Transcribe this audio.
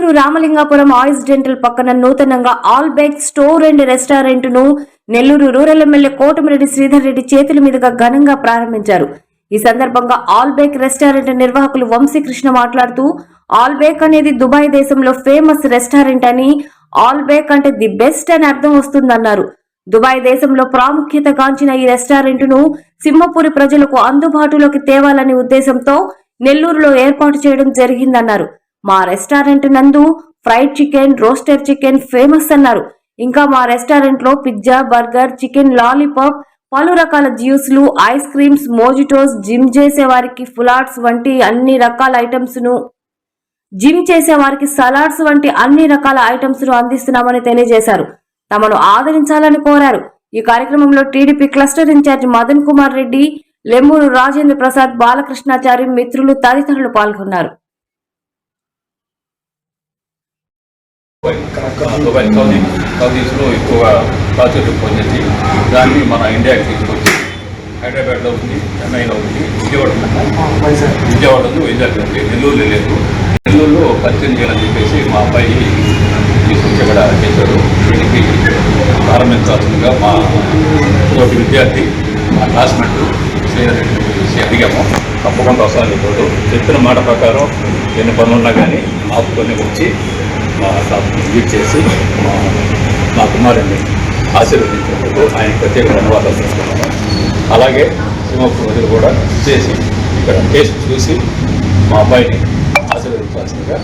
Chittoor Ramalingapuram ఆయిస్ dental పక్కన నూతనంగా Al Baik store and రెస్టారెంట్ను నెల్లూరు రూరల్ ఎమ్మెల్యే కోటమిరెడ్డి శ్రీధర్ రెడ్డి చేతుల మీదుగా ఘనంగా ప్రారంభించారు. ఈ సందర్భంగా ఆల్ బేక్ రెస్టారెంట్ నిర్వాహకులు వంశీకృష్ణ మాట్లాడుతూ ఆల్ బేక్ అనేది దుబాయ్ దేశంలో ఫేమస్ రెస్టారెంట్ అని ఆల్ బేక్ అంటే ది బెస్ట్ అని అర్థం వస్తుందన్నారు. దుబాయ్ దేశంలో ప్రాముఖ్యత గాంచిన ఈ రెస్టారెంట్ను సింహపూరి ప్రజలకు అందుబాటులోకి తేవాలనే ఉద్దేశంతో నెల్లూరులో ఏర్పాటు చేయడం జరిగిందన్నారు. మా రెస్టారెంట్ నందు fried chicken roasted chicken famous అన్నారు. ఇంకా మా రెస్టారెంట్లో పిజ్జా బర్గర్ చికెన్ లాలీపాప్ పలు రకాల జ్యూస్లు ఐస్ క్రీమ్స్ మోజిటోస్ జిమ్ చేసే వారికి ఫులాట్స్ వంటి అన్ని రకాల ఐటమ్స్ను జిమ్ చేసే వారికి సలాడ్స్ వంటి అన్ని రకాల ఐటమ్స్ను అందిస్తున్నామని తెలియజేశారు. తమను ఆదరించాలని కోరారు. ఈ కార్యక్రమంలో TDP cluster incharge Madan Kumar Reddy Lemmuru Rajendra Prasad Balakrishnachari మిత్రులు తదితరులు పాల్గొన్నారు. దుబాయ్ సౌదీ సౌదీస్లో ఎక్కువగా ప్రాచుర్యం పొందింది దాన్ని మన ఇండియాకి తీసుకొచ్చి హైదరాబాద్లో ఉంది చెన్నైలో ఉంది విజయవాడ ఉంది. విజయవాడ ఉంది వైజాగ్ ఉంది నెల్లూరులో లేదు. నెల్లూరులో పరిచయం చేయాలని చెప్పేసి మా అబ్బాయి తీసుకొచ్చి ఇక్కడ చేశారు. దీనికి ప్రారంభించాల్సిందిగా మా తోటి విద్యార్థి మా క్లాస్మేట్ శ్రీధర్ చేసి అడిగాము. తప్పకుండా వస్తాను ఇప్పుడు చెప్పిన మాట ప్రకారం ఎన్ని పనులు ఉన్నా కానీ ఆపుకొని వచ్చి మా షాప్ని విజిట్ చేసి మా మా కుమారుడిని ఆశీర్వదించినందుకు ఆయన ప్రత్యేక ధన్యవాదాలు తెలుసుకున్నాను అలాగే సింహపు ప్రజలు కూడా చేసి ఇక్కడ టేస్ట్ చూసి మా అబ్బాయిని ఆశీర్వదించాల్సిందిగా